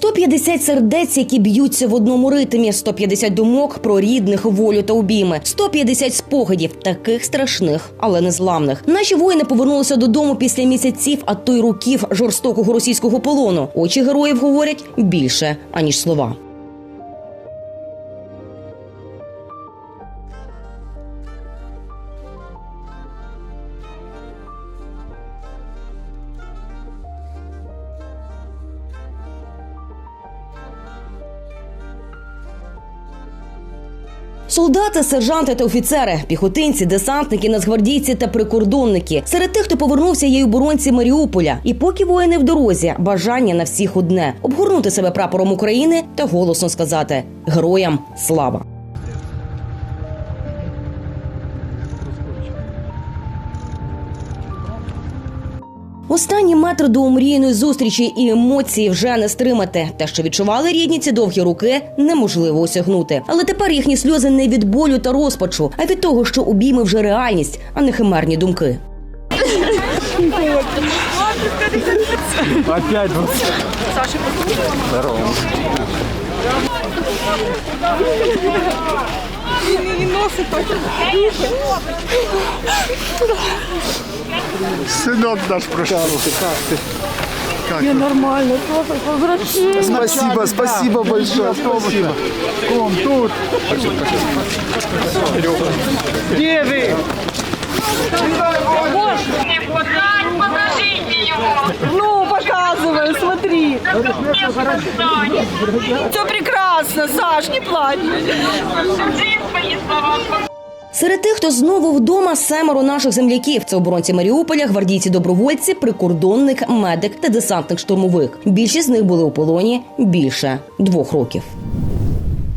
150 сердець, які б'ються в одному ритмі, 150 думок про рідних, волю та обійми, 150 спогадів, таких страшних, але незламних. Наші воїни повернулися додому після місяців, а то й років жорстокого російського полону. Очі героїв говорять більше аніж слова. Солдати, сержанти та офіцери, піхотинці, десантники, нацгвардійці та прикордонники. Серед тих, хто повернувся, є й оборонці Маріуполя. І поки воїни в дорозі, бажання на всіх одне обгорнути себе прапором України та голосно сказати героям слава. Останні метри до омріяної зустрічі і емоції вже не стримати. Те, що відчували рідні ці довгі руки, неможливо осягнути. Але тепер їхні сльози не від болю та розпачу, а від того, що обійми вже реальність, а не химерні думки. Здорово. Сынок наш прошел. Как ты? Нормально, просто возвращение. Спасибо, спасибо большое. Спасибо. Ком, тут. Где вы? Подождите его! Ну, показывай, смотри. Все прекрасно, Саш, не плачь. Серед тих, хто знову вдома, семеро наших земляків. Це оборонці Маріуполя, гвардійці добровольці, прикордонник, медик та десантник штурмовик. Більшість з них були у полоні більше двох років.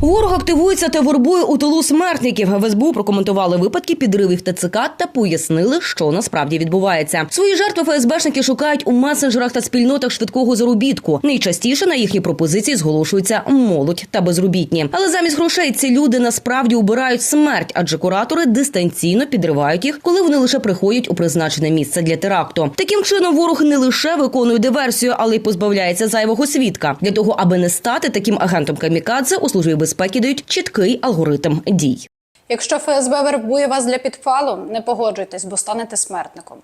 Ворог активується та вербує у тилу смертників. В СБУ прокоментували випадки підривів ТЦК та пояснили, що насправді відбувається. Свої жертви ФСБшники шукають у месенджерах та спільнотах швидкого заробітку. Найчастіше на їхні пропозиції зголошуються молодь та безробітні. Але замість грошей ці люди насправді убирають смерть, адже куратори дистанційно підривають їх, коли вони лише приходять у призначене місце для теракту. Таким чином, ворог не лише виконує диверсію, але й позбавляється зайвого свідка. Для того, аби не стати таким агентом камікадзе, у службі безпеки дають чіткий алгоритм дій. Якщо ФСБ вербує вас для підпалу, не погоджуйтесь, бо станете смертником.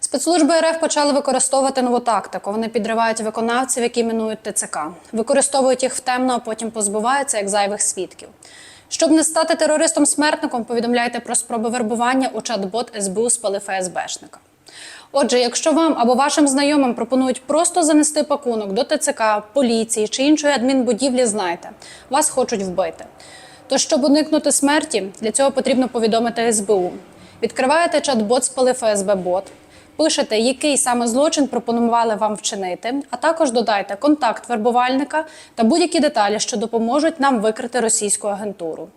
Спецслужби РФ почали використовувати нову тактику. Вони підривають виконавців, які мінують ТЦК, використовують їх в темно, а потім позбуваються як зайвих свідків. Щоб не стати терористом-смертником, повідомляйте про спроби вербування у чат-бот СБУ спали ФСБшника. Отже, якщо вам або вашим знайомим пропонують просто занести пакунок до ТЦК, поліції чи іншої адмінбудівлі, знайте, вас хочуть вбити. Тож, щоб уникнути смерті, для цього потрібно повідомити СБУ. Відкриваєте чат-бот з ФСБ бот, пишете, який саме злочин пропонували вам вчинити, а також додайте контакт вербувальника та будь-які деталі, що допоможуть нам викрити російську агентуру.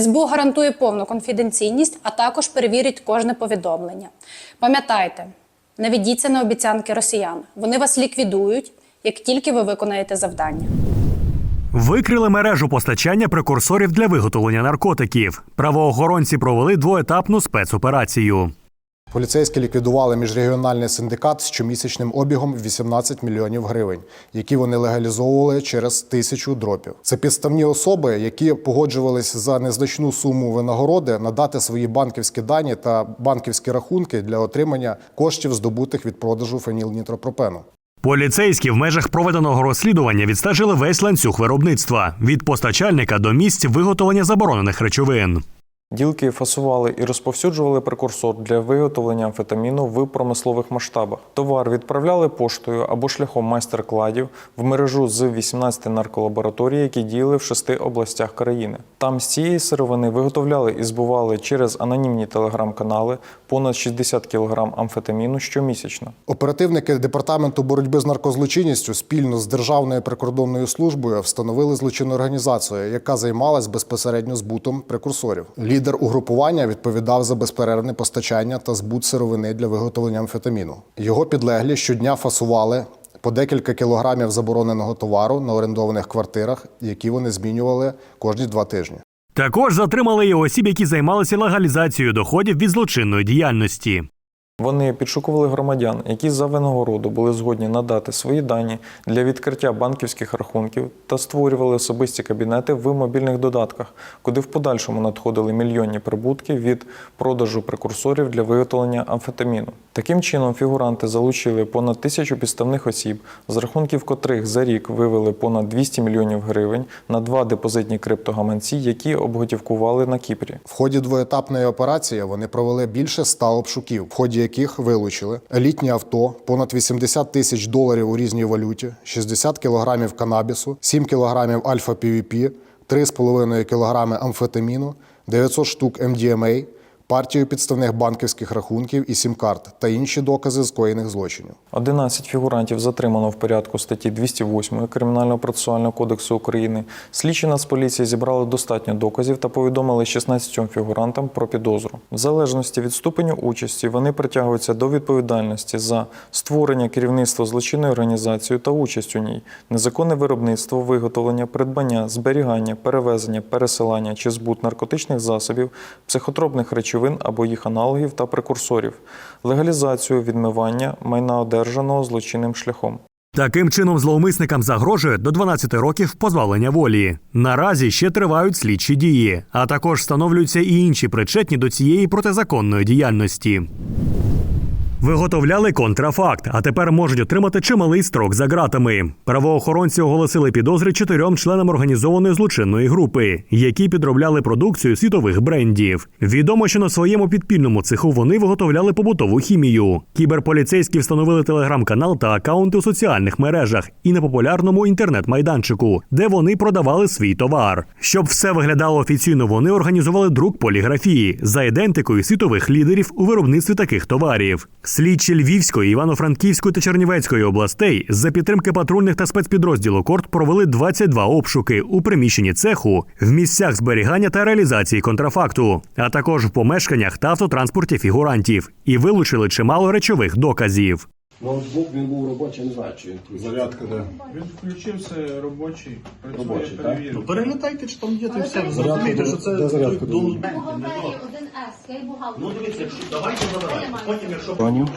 СБУ гарантує повну конфіденційність, а також перевірить кожне повідомлення. Пам'ятайте, не ведіться на обіцянки росіян. Вони вас ліквідують, як тільки ви виконаєте завдання. Викрили мережу постачання прекурсорів для виготовлення наркотиків. Правоохоронці провели двоетапну спецоперацію. Поліцейські ліквідували міжрегіональний синдикат з щомісячним обігом 18 мільйонів гривень, які вони легалізовували через тисячу дропів. Це підставні особи, які погоджувались за незначну суму винагороди надати свої банківські дані та банківські рахунки для отримання коштів, здобутих від продажу фенілнітропропену. Поліцейські в межах проведеного розслідування відстежили весь ланцюг виробництва від постачальника до місць виготовлення заборонених речовин. Ділки фасували і розповсюджували прекурсор для виготовлення амфетаміну в промислових масштабах. Товар відправляли поштою або шляхом майстер-кладів в мережу з 18 нарколабораторій, які діяли в шести областях країни. Там з цієї сировини виготовляли і збували через анонімні телеграм-канали понад 60 кг амфетаміну щомісячно. Оперативники департаменту боротьби з наркозлочинністю спільно з Державною прикордонною службою встановили злочинну організацію, яка займалась безпосередньо збутом прекурсорів. Лідер угрупування відповідав за безперервне постачання та збут сировини для виготовлення амфетаміну. Його підлеглі щодня фасували по декілька кілограмів забороненого товару на орендованих квартирах, які вони змінювали кожні два тижні. Також затримали і осіб, які займалися легалізацією доходів від злочинної діяльності. Вони підшукували громадян, які за винагороду були згодні надати свої дані для відкриття банківських рахунків та створювали особисті кабінети в мобільних додатках, куди в подальшому надходили мільйонні прибутки від продажу прекурсорів для виготовлення амфетаміну. Таким чином, фігуранти залучили понад тисячу підставних осіб, з рахунків котрих за рік вивели понад 200 мільйонів гривень на два депозитні криптогаманці, які обготівкували на Кіпрі. В ході двоетапної операції вони провели більше 100 обшуків, в ході яких вилучили. Елітні авто, понад 80 тисяч доларів у різній валюті, 60 кілограмів канабісу, 7 кілограмів альфа-півіпі, 3,5 кілограми амфетаміну, 900 штук МДМА, партію підставних банківських рахунків і сім-карт та інші докази скоєних злочинів. 11 фігурантів затримано в порядку статті 208 Кримінального процесуального кодексу України. Слідчі Нацполіції зібрали достатньо доказів та повідомили 16 фігурантам про підозру. В залежності від ступеню участі вони притягуються до відповідальності за створення керівництва злочинної організації та участь у ній, незаконне виробництво, виготовлення, придбання, зберігання, перевезення, пересилання чи збут наркотичних засобів, психотропних речовин або їх аналогів та прекурсорів, легалізацію відмивання майна одержаного злочинним шляхом. Таким чином, зловмисникам загрожує до 12 років позбавлення волі. Наразі ще тривають слідчі дії, а також встановлюються і інші причетні до цієї протизаконної діяльності. Виготовляли контрафакт, а тепер можуть отримати чималий строк за ґратами. Правоохоронці оголосили підозри чотирьом членам організованої злочинної групи, які підробляли продукцію світових брендів. Відомо, що на своєму підпільному цеху вони виготовляли побутову хімію. Кіберполіцейські встановили телеграм-канал та акаунти у соціальних мережах і на популярному інтернет-майданчику, де вони продавали свій товар. Щоб все виглядало офіційно, вони організували друк поліграфії за ідентикою світових лідерів у виробництві таких товарів. Слідчі Львівської, Івано-Франківської та Чернівецької областей за підтримки патрульних та спецпідрозділу Корт провели 22 обшуки у приміщенні цеху, в місцях зберігання та реалізації контрафакту, а також в помешканнях та автотранспорті фігурантів, і вилучили чимало речових доказів. Ноутбук він був робочий, не знаю, чи він включив. Зарядка, де? Він включився робочий, працює Робочий, так? перевірка. Перелітайте, чи там є, то все. Зарядка, Зрозумієте, що це де зарядка той буде? Ну, дивіться, якщо давайте забирайте. Потім, якщо Паню.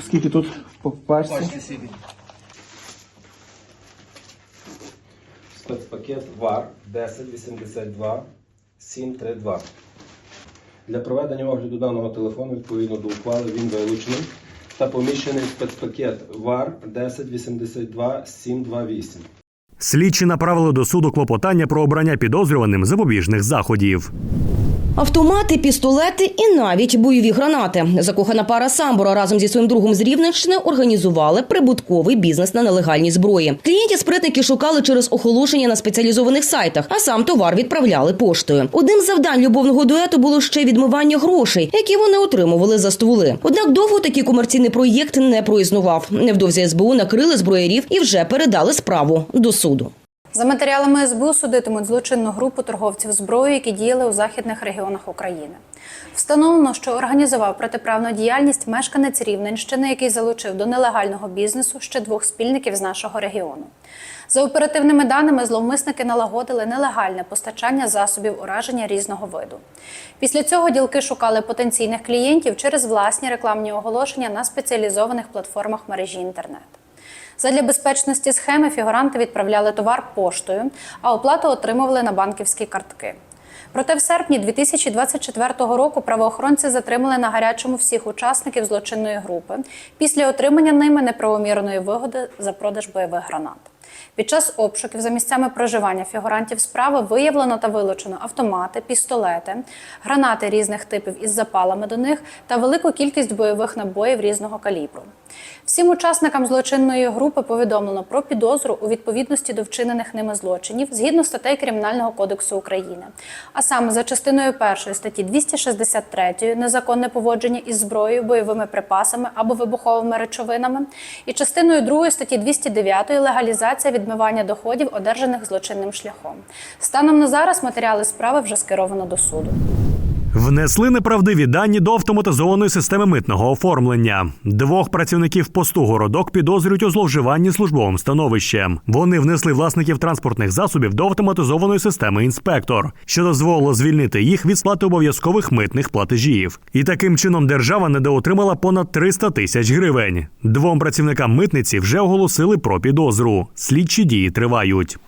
Скільки тут по персі? Спецпакет ВАР 1082 732. Для проведення огляду даного телефону відповідно до ухвали він вилучений та поміщений спецпакет ВАР 1082 728. Слідчі направили до суду клопотання про обрання підозрюваним запобіжних заходів. Автомати, пістолети і навіть бойові гранати. Закохана пара Самбора разом зі своїм другом з Рівненщини організували прибутковий бізнес на нелегальній зброї. Клієнтів спритники шукали через оголошення на спеціалізованих сайтах, а сам товар відправляли поштою. Одним з завдань любовного дуету було ще відмивання грошей, які вони отримували за стволи. Однак довго такий комерційний проєкт не проіснував. Невдовзі СБУ накрили зброярів і вже передали справу до суду. За матеріалами СБУ судитимуть злочинну групу торговців зброєю, які діяли у західних регіонах України. Встановлено, що організував протиправну діяльність мешканець Рівненщини, який залучив до нелегального бізнесу ще двох спільників з нашого регіону. За оперативними даними, зловмисники налагодили нелегальне постачання засобів ураження різного виду. Після цього ділки шукали потенційних клієнтів через власні рекламні оголошення на спеціалізованих платформах мережі інтернет. Задля безпечності схеми фігуранти відправляли товар поштою, а оплату отримували на банківські картки. Проте в серпні 2024 року правоохоронці затримали на гарячому всіх учасників злочинної групи після отримання ними неправомірної вигоди за продаж бойових гранат. Під час обшуків за місцями проживання фігурантів справи виявлено та вилучено автомати, пістолети, гранати різних типів із запалами до них та велику кількість бойових набоїв різного калібру. Всім учасникам злочинної групи повідомлено про підозру у відповідності до вчинених ними злочинів згідно статей Кримінального кодексу України, а саме за частиною першої статті 263 незаконне поводження із зброєю, бойовими припасами або вибуховими речовинами, і частиною другої статті 209 легалізація відмивання доходів, одержаних злочинним шляхом. Станом на зараз матеріали справи вже скеровано до суду. Внесли неправдиві дані до автоматизованої системи митного оформлення. Двох працівників посту городок підозрюють у зловживанні службовим становищем. Вони внесли власників транспортних засобів до автоматизованої системи інспектор, що дозволило звільнити їх від сплати обов'язкових митних платежів. І таким чином держава недоотримала понад 300 тисяч гривень. Двом працівникам митниці вже оголосили про підозру. Слідчі дії тривають.